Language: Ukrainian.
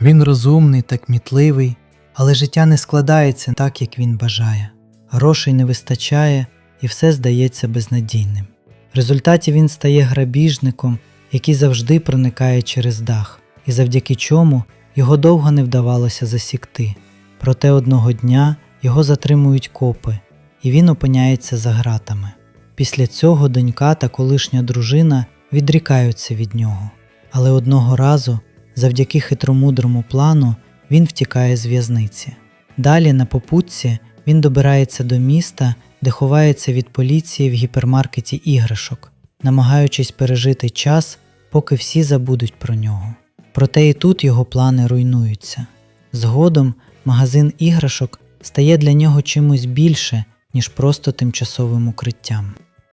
Він розумний та кмітливий, але життя не складається так, як він бажає. Грошей не вистачає і все здається безнадійним. В результаті він стає грабіжником, який завжди проникає через дах, і завдяки чому його довго не вдавалося засікти. Проте одного дня його затримують копи, і він опиняється за ґратами. Після цього донька та колишня дружина відрікаються від нього. Але одного разу, завдяки хитромудрому плану, він втікає з в'язниці. Далі на попутці він добирається до міста, де ховається від поліції в гіпермаркеті іграшок, намагаючись пережити час, поки всі забудуть про нього. Проте і тут його плани руйнуються. Згодом магазин іграшок стає для нього чимось більше, ніж просто тимчасовим укриттям.